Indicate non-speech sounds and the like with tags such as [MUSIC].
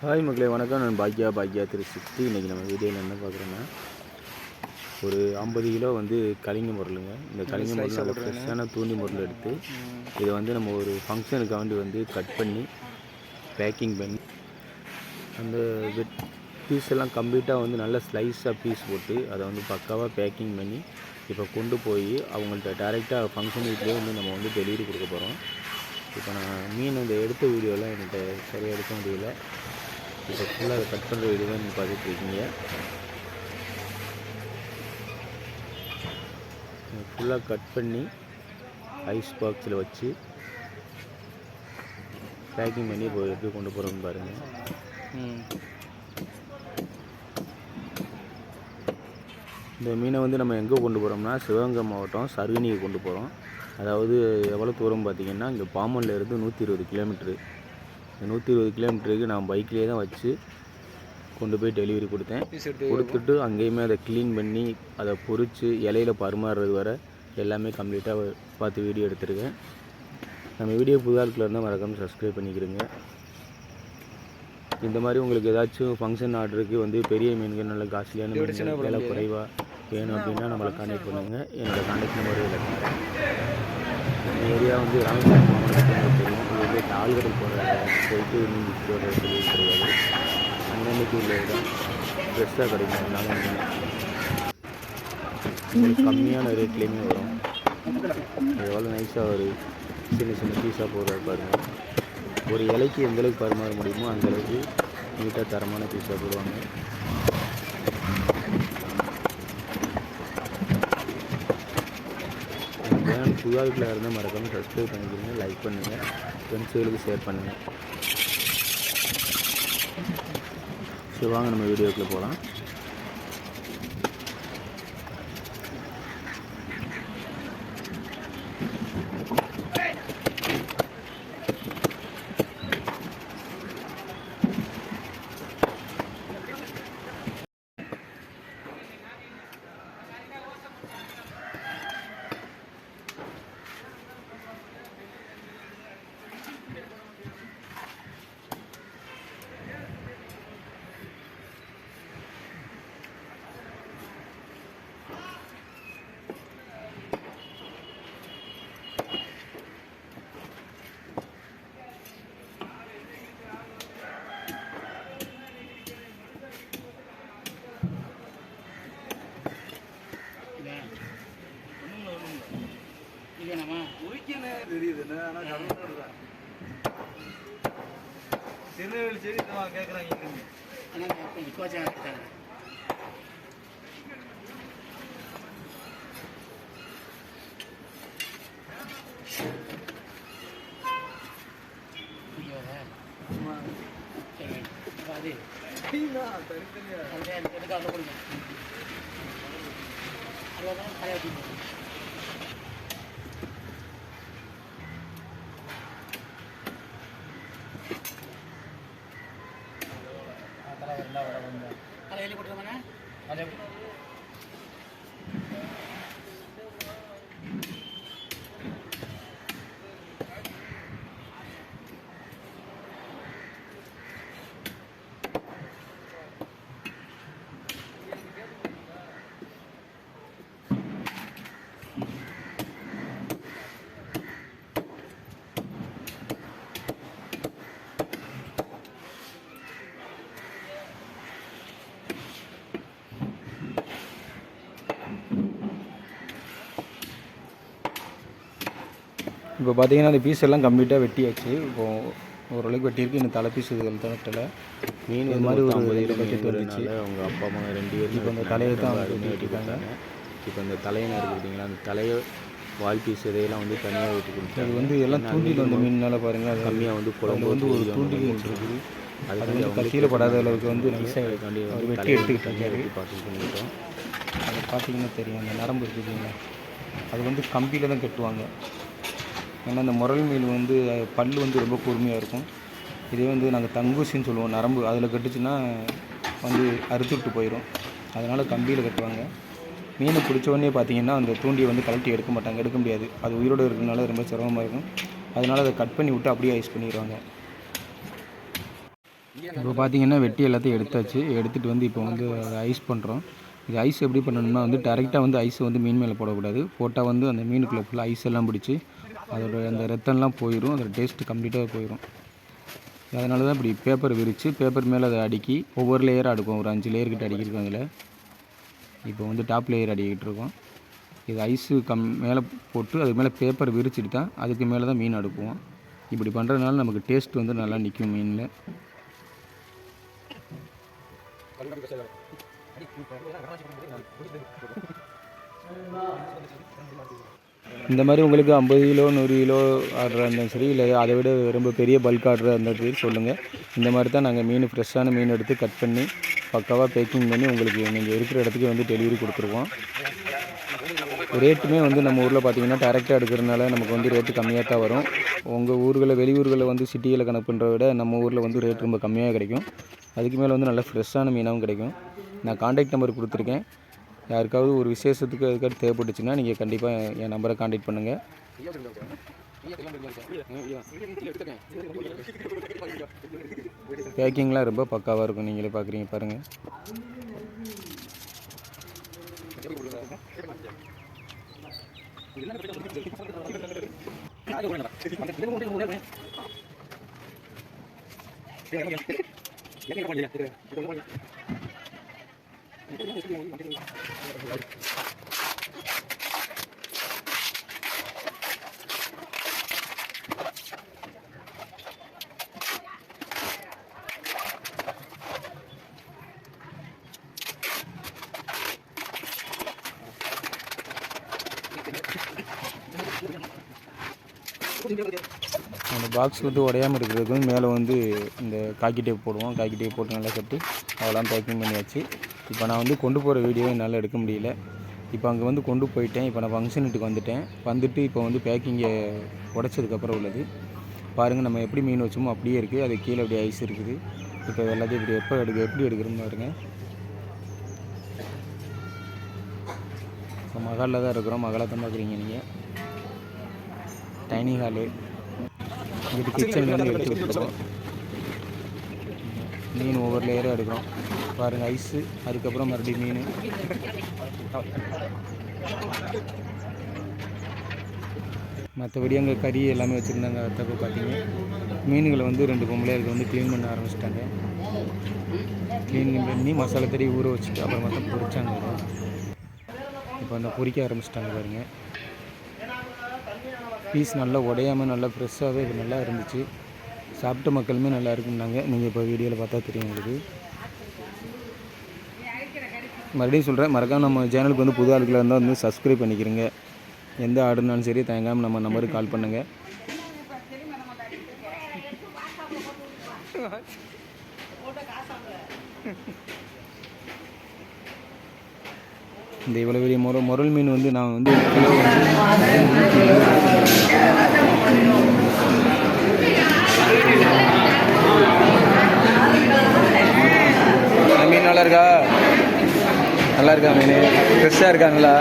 Hi மக்களே வணக்கம். நான் பாக்யா பாக்யா திரு சிக்ஸ்டி இன்றைக்கி நம்ம வீடியோவில் என்ன பார்க்குறோன்னா ஒரு ஐம்பது கிலோ வந்து கலிங்க முரலுங்க இந்த கலிங்க முரல் நல்ல ஃப்ரெஷ்ஷான தூண்டி முரல் எடுத்து இதை வந்து நம்ம ஒரு ஃபங்க்ஷனுக்காண்டி வந்து கட் பண்ணி பேக்கிங் பண்ணி அந்த வெட் பீஸ் எல்லாம் கம்ப்ளீட்டாக வந்து நல்ல ஸ்லைஸாக பீஸ் போட்டு அதை வந்து பக்காவாக பேக்கிங் பண்ணி இப்போ கொண்டு போய் அவங்கள்ட்ட டேரெக்டாக ஃபங்க்ஷன் வீட்லேயே வந்து நம்ம வந்து டெலிவரி கொடுக்க போகிறோம் இப்போ நான் மீன் இந்த எடுத்த வீடியோலாம் என்கிட்ட சரியாக எடுக்க முடியல. இப்போ ஃபுல்லாக அதை கட் பண்ணுற வீடியோ தான் நீங்கள் பார்த்துட்டு இருக்கீங்க ஃபுல்லாக கட் பண்ணி ஐஸ் பாக்ஸில் வச்சு பேக்கிங் பண்ணி இப்போ எப்படி கொண்டு போகிறோம்னு பாருங்கள் இந்த மீனை வந்து நம்ம எங்கே கொண்டு போகிறோம்னா சிவகங்கை மாவட்டம் சருகனிக்கு கொண்டு போகிறோம் அதாவது எவ்வளோ தூரம் பார்த்தீங்கன்னா இங்கே பாம்பன்ல இருந்து நூற்றி இருபது கிலோமீட்ரு நூற்றி இருபது கிலோமீட்டருக்கு நான் பைக்லேயே தான் வச்சு கொண்டு போய் டெலிவரி கொடுத்தேன். கொடுத்துட்டு அங்கேயுமே அதை க்ளீன் பண்ணி அதை பொரித்து இலையில பரிமாறுறது வரை எல்லாமே கம்ப்ளீட்டாக பார்த்து வீடியோ எடுத்திருக்கேன். நம்ம வீடியோ புதாளுக்குள்ள இருந்தால் மறக்காமல் சப்ஸ்கிரைப் பண்ணிக்கிறேங்க இந்த மாதிரி உங்களுக்கு ஏதாச்சும் ஃபங்க்ஷன் ஆர்டருக்கு வந்து பெரிய மீன்கள் நல்ல காஸ்ட்லியான மீன்கள் விலை குறைவாக வேணும் அப்படின்னா நம்மளை கான்டாக்ட் பண்ணுங்கள் என்னோடய கான்டாக்ட் நம்பர் இதில் இந்த ஏரியா வந்து ராமேஸ்வரம் மாவட்டத்தில் தெரியும். இது வந்து ஆழ்கடல் போகிற போயிட்டு மீன் விற்று வர கிடையாது அன்னன்னைக்கு உள்ள தான் ஃப்ரெஷ்ஷாக கிடைக்கும். நாங்கள் கம்மியான ரேட்லேயுமே வரும். எவ்வளோ நைஸாக ஒரு சின்ன சின்ன பீஸாக போடுறாரு பாருங்கள் ஒரு இலைக்கு எந்த அளவுக்கு பரிமாற முடியுமோ அந்த அளவுக்கு நீட்டாக தரமான பீஸாக போடுவாங்க. சேனல் இருந்தால் மறக்காமல் சப்ஸ்கிரைப் பண்ணிக்கிறீங்க லைக் பண்ணுங்கள் ஃப்ரெண்ட்ஸுகளுக்கு ஷேர் பண்ணுங்கள் சரி வாங்க நம்ம வீடியோக்குள்ளே போகலாம் திருநெல்வேலி சரி અને இப்போ பார்த்தீங்கன்னா அந்த பீஸ் எல்லாம் கம்ப்ளீட்டாக வெட்டியாச்சு. இப்போ ஓரளவுக்கு வெட்டியிருக்கு. இன்னும் தலை பீஸ் இதுகள் தரட்டில் மீன் இது மாதிரி ஒரு ஒரு ஐம்பது இருபது கிலோ கட்டு வந்துச்சு. அவங்க அப்பா அம்மா ரெண்டு பேரும் இப்போ இந்த தலையை தான் ரொம்ப வெட்டி அருமையா வெட்டி கொடுத்தாங்க இப்போ இந்த தலையின பார்த்தீங்களா? அந்த தலையை வால் பீஸ் இதையெல்லாம் வந்து தனியாக வெட்டி இது கொடுத்தாங்க வந்து எல்லாம் தூண்டில் வந்த மீன்னால பாருங்கள் அது கம்மியாக வந்து குழம்பு வந்து ஒரு தூண்டில் அந்த இருக்குது அது வந்து கத்தியில் படாத அளவுக்கு வந்து நைஸாக வெட்டி தலையை எடுத்துக்கிட்டு தனியாக இருக்காரு வெட்டி பார்த்து பண்ணிட்டோம் அதை பார்த்தீங்கன்னா தெரியும். அந்த நரம்பு இருக்குதுங்க அது வந்து கம்பியில் தான் கட்டுவாங்க. ஏன்னா அந்த முரல் மீன் வந்து பல் வந்து ரொம்ப கூர்மையாக இருக்கும். இதே வந்து நாங்கள் தங்கூசின்னு சொல்லுவோம் நரம்பு. அதில் கட்டுச்சுன்னா வந்து அறுத்து விட்டு போயிடும் அதனால் கம்பியில் கட்டுவாங்க. மீனை பிடிச்சோடனே பார்த்தீங்கன்னா அந்த தூண்டியை வந்து கழட்டி எடுக்க மாட்டாங்க. எடுக்க முடியாது. அது உயிரோடு இருக்கிறதுனால ரொம்ப சிரமமாக இருக்கும். அதனால் அதை கட் பண்ணி விட்டு அப்படியே ஐஸ் பண்ணிடுவாங்க இப்போ பார்த்தீங்கன்னா வெட்டி எல்லாத்தையும் எடுத்தாச்சு. எடுத்துகிட்டு வந்து இப்போ வந்து ஐஸ் பண்ணுறோம் இது ஐஸ் எப்படி பண்ணணும்னா வந்து டேரெக்டாக வந்து ஐஸை வந்து மீன் மேலே போடக்கூடாது. போட்டால் வந்து அந்த மீனுக்குள்ளே ஃபுல்லாக ஐஸ் எல்லாம் பிடிச்சி அதோட அந்த ரத்தம்லாம் போயிடும் அதோட டேஸ்ட்டு கம்ப்ளீட்டாக போயிடும் அதனால தான் இப்படி பேப்பர் விரித்து பேப்பர் மேலே அதை அடுக்கி ஒவ்வொரு லேயராக அடுக்கும். ஒரு அஞ்சு லேயர் கிட்ட அடிக்கிருக்கோம் அதில். இப்போ வந்து டாப் லேயர் அடிக்கிட்டு இருக்கோம். இது ஐஸு கம் மேலே போட்டு அது மேலே பேப்பர் விரிச்சிட்டு தான் அதுக்கு மேலே தான் மீன் அடுக்குவோம். இப்படி பண்ணுறதுனால நமக்கு டேஸ்ட் வந்து நல்லா நிற்கும் மீனில். இந்த மாதிரி உங்களுக்கு ஐம்பது கிலோ நூறு கிலோ ஆர்டராக இருந்தாலும் சரி இல்லை அதை விட ரொம்ப பெரிய பல்க் ஆர்டராக இருந்தாலும் சரி சொல்லுங்கள் இந்த மாதிரி தான் நாங்கள் மீன் ஃப்ரெஷ்ஷான மீன் எடுத்து கட் பண்ணி பக்காவாக பேக்கிங் பண்ணி உங்களுக்கு நீங்கள் இருக்கிற இடத்துக்கு வந்து டெலிவரி கொடுத்துருவோம். ரேட்டுமே வந்து நம்ம ஊரில் பார்த்திங்கன்னா டேரெக்டாக எடுக்கிறதுனால நமக்கு வந்து ரேட்டு கம்மியாக தான் வரும். உங்கள் ஊர்களில் வெளியூர்களில் வந்து சிட்டியில் கணக்கு பண்ணுறத விட நம்ம ஊரில் வந்து ரேட் ரொம்ப கம்மியாக கிடைக்கும். அதுக்கு மேலே வந்து நல்லா ஃப்ரெஷ்ஷான மீனாகவும் கிடைக்கும். நான் காண்டாக்ட் நம்பர் கொடுத்துருக்கேன். யாருக்காவது ஒரு விசேஷத்துக்கு அதுக்காக தேவைப்பட்டுச்சுன்னா நீங்கள் கண்டிப்பாக என் நம்பரை காண்டாக்ட் பண்ணுங்கள் பேக்கிங்லாம் ரொம்ப பக்காவாக இருக்கும். நீங்களே பார்க்குறீங்க பாருங்கள் [LAUGHS] அந்த பாக்ஸ் வந்து உடையாமல் இருக்கிறதுக்கு மேலே வந்து இந்த காக்கி டேப் போடுவோம். காக்கி டேப் போட்டு நல்லா கட்டி அதெல்லாம் பேக்கிங் பண்ணியாச்சு. இப்போ நான் வந்து கொண்டு போகிற வீடியோ என்னால் எடுக்க முடியல. இப்போ அங்கே வந்து கொண்டு போயிட்டேன். இப்போ நான் ஃபங்க்ஷன் வீட்டுக்கு வந்துட்டேன். வந்துட்டு இப்போ வந்து பேக்கிங்கை உடச்சதுக்கப்புறம் உள்ளது. பாருங்கள் நம்ம எப்படி மீன் வச்சோமோ அப்படியே இருக்குது அது கீழே அப்படியே ஐஸ் இருக்குது. இப்போ எல்லாத்தையும் இப்படி எப்போ எடுக்க எப்படி எடுக்கிறோம்னு பாருங்கள் இப்போ மகாலில் தான் இருக்கிறோம். மகளை தான் பார்க்குறீங்க நீங்கள் டைனிங் ஹாலு இங்கிட்டு கிச்சன்லேருந்து எடுத்து வச்சுருக்கோம் மீன் ஒவ்வொரு லேயராக எடுக்கிறோம். பாருங்கள் ஐஸு அதுக்கப்புறம் மறுபடியும் மீன். மற்றபடி அங்கே கறி எல்லாமே வச்சுருந்தாங்க தப்பு பார்த்தீங்க மீன்களை வந்து ரெண்டு பொம்பளையாருக்கு வந்து க்ளீன் பண்ண ஆரம்பிச்சிட்டாங்க. க்ளீன் பண்ணி மசாலா தடி ஊற வச்சுட்டு அப்புறமா தான் பொறிச்சாங்க இப்போ அந்த பொரிக்க ஆரம்பிச்சிட்டாங்க பாருங்கள் பீஸ் நல்லா உடையாமல் நல்லா ஃப்ரெஷ்ஷாகவே இது நல்லா இருந்துச்சு. சாப்பிட்ட மக்களுமே நல்லா இருக்குன்னாங்க நீங்கள் இப்போ வீடியோவில் பார்த்தா தெரியும் உங்களுக்கு. மறுபடியும் சொல்கிறேன் மறக்காமல் நம்ம சேனலுக்கு வந்து புது ஆட்களாக இருந்தால் வந்து சப்ஸ்கிரைப் பண்ணிக்கிறீங்க. எந்த ஆர்டர்னாலும் சரி தயங்காமல் நம்ம நம்பருக்கு கால் பண்ணுங்கள் இந்த இவ்வளோ பெரிய முர முரல் மீன் வந்து நான் வந்து கிலோ வந்து நூற்றி எழுபது இந்த மீன் நல்லா இருக்கா? நல்லா இருக்கா மீன்? ஃப்ரெஷ்ஷாக இருக்கா நல்லா?